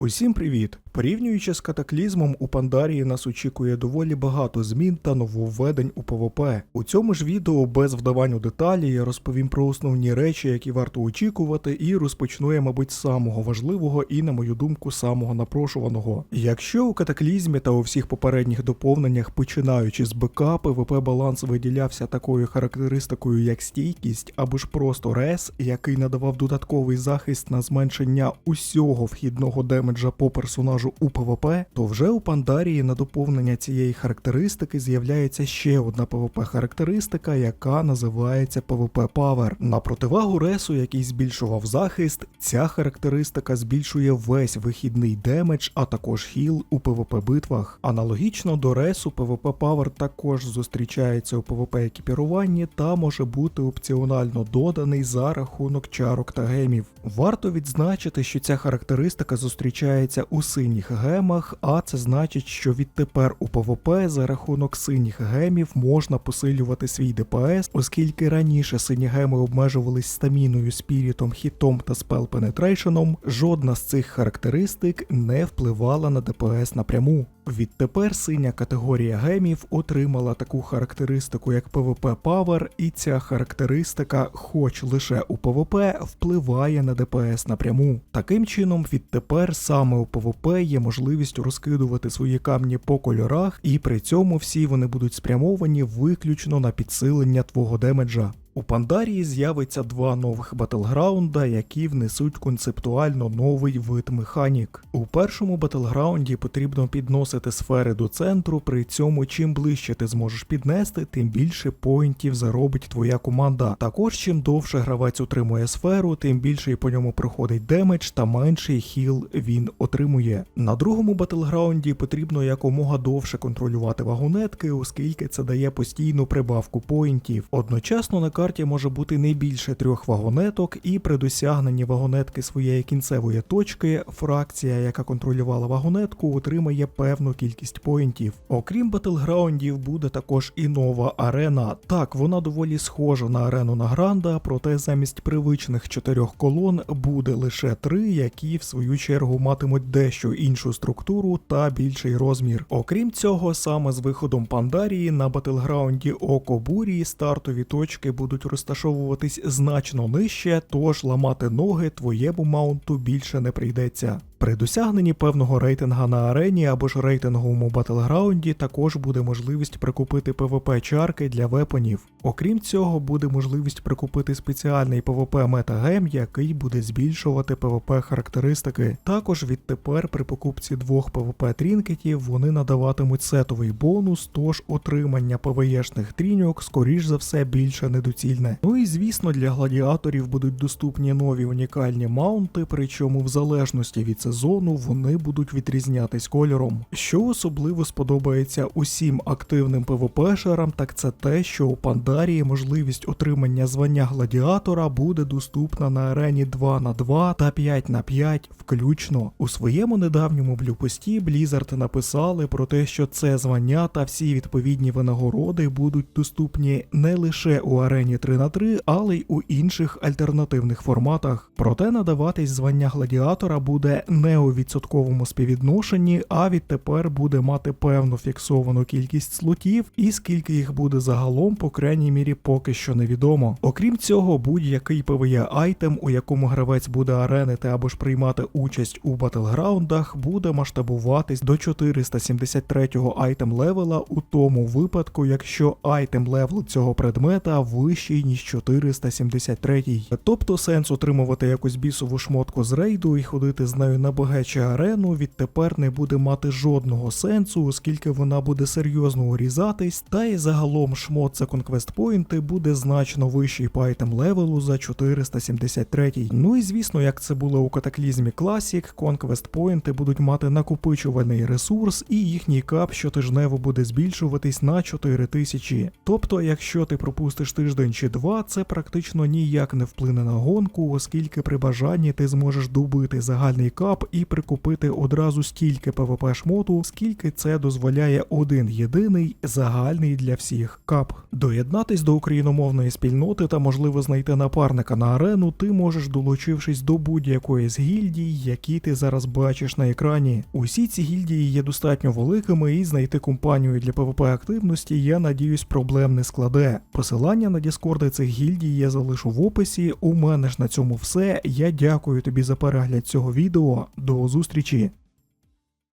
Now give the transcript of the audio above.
Усім привіт! Порівнюючи з катаклізмом, у Пандарії нас очікує доволі багато змін та нововведень у ПВП. У цьому ж відео без вдавань у деталі я розповім про основні речі, які варто очікувати, і розпочну я, мабуть, самого важливого і, на мою думку, самого напрошуваного. Якщо у катаклізмі та у всіх попередніх доповненнях, починаючи з БК, ПВП баланс виділявся такою характеристикою, як стійкість або ж просто рес, який надавав додатковий захист на зменшення усього вхідного демеджа по персонажу у ПВП, то вже у Пандарії на доповнення цієї характеристики з'являється ще одна ПВП характеристика, яка називається ПВП Power. На противагу ресу, який збільшував захист, ця характеристика збільшує весь вихідний демедж, а також хіл у ПВП битвах. Аналогічно до ресу, ПВП Power також зустрічається у ПВП екіпіруванні та може бути опціонально доданий за рахунок чарок та гемів. Варто відзначити, що ця характеристика зустрічається у синіх гемах, а це значить, що відтепер у ПВП за рахунок синіх гемів можна посилювати свій ДПС, оскільки раніше сині геми обмежувались стаміною, спірітом, хітом та спел пенетрейшеном, жодна з цих характеристик не впливала на ДПС напряму. Відтепер синя категорія гемів отримала таку характеристику, як PvP Power, і ця характеристика, хоч лише у PvP, впливає на ДПС напряму. Таким чином, відтепер саме у PvP є можливість розкидувати свої камні по кольорах, і при цьому всі вони будуть спрямовані виключно на підсилення твого демеджа. У Пандарії з'явиться два нових батлграунда, які внесуть концептуально новий вид механік. У першому батлграунді потрібно підносити сфери до центру, при цьому чим ближче ти зможеш піднести, тим більше поінтів заробить твоя команда. Також чим довше гравець утримує сферу, тим більше по ньому проходить демедж та менший хіл він отримує. На другому батлграунді потрібно якомога довше контролювати вагонетки, оскільки це дає постійну прибавку поінтів. Одночасно на карті може бути не більше трьох вагонеток, і при досягненні вагонетки своєї кінцевої точки фракція, яка контролювала вагонетку, отримає певну кількість поінтів. Окрім батлграундів, буде також і нова арена. Так, вона доволі схожа на арену на Гранда, проте замість привичних чотирьох колон буде лише три, які в свою чергу матимуть дещо іншу структуру та більший розмір. Окрім цього, саме з виходом Пандарії на батлграунді Окобурі стартові точки будуть розташовуватись значно нижче, тож ламати ноги твоєму маунту більше не прийдеться. При досягненні певного рейтинга на арені або ж рейтинговому батлграунді також буде можливість прикупити PvP чарки для вепонів. Окрім цього, буде можливість прикупити спеціальний PvP метагем, який буде збільшувати PvP характеристики. Також відтепер при покупці двох PvP трінкетів вони надаватимуть сетовий бонус, тож отримання ПВЄшних тріньок, скоріш за все, більше недоцільне. Ну і звісно, для гладіаторів будуть доступні нові унікальні маунти, причому в залежності від сезону вони будуть відрізнятись кольором. Що особливо сподобається усім активним ПВПшерам, так це те, що у Пандарії можливість отримання звання гладіатора буде доступна на арені 2 на 2 та 5 на 5 включно. У своєму недавньому блюпості Blizzard написали про те, що це звання та всі відповідні винагороди будуть доступні не лише у арені 3 на 3 але й у інших альтернативних форматах. Проте надаватись звання гладіатора буде не у відсотковому співвідношенні, а відтепер буде мати певну фіксовану кількість слотів, і скільки їх буде загалом, по крайній мірі, поки що невідомо. Окрім цього, будь-який PvE айтем, у якому гравець буде аренити або ж приймати участь у батлграундах, буде масштабуватись до 473-го айтем левела у тому випадку, якщо айтем левел цього предмета вищий ніж 473. Тобто сенс отримувати якусь бісову шмотку з рейду і ходити з нею на багачу арену відтепер не буде мати жодного сенсу, оскільки вона буде серйозно урізатись, та й загалом шмот за конквест поінти буде значно вищий по айтем левелу за 473. Ну і звісно, як це було у катаклізмі Classic, конквест поінти будуть мати накопичувальний ресурс, і їхній кап щотижнево буде збільшуватись на 4000. Тобто, якщо ти пропустиш тиждень чи два, це практично ніяк не вплине на гонку, оскільки при бажанні ти зможеш добити загальний кап кап і прикупити одразу стільки ПВП шмоту, скільки це дозволяє один єдиний загальний для всіх кап. Доєднатись до україномовної спільноти та можливо знайти напарника на арену, ти можеш долучившись до будь-якої з гільдій, які ти зараз бачиш на екрані. Усі ці гільдії є достатньо великими, і знайти компанію для ПВП активності, я надіюсь, проблем не складе. Посилання на Діскорди цих гільдій я залишу в описі. У мене ж на цьому все. Я дякую тобі за перегляд цього відео. До зустрічі!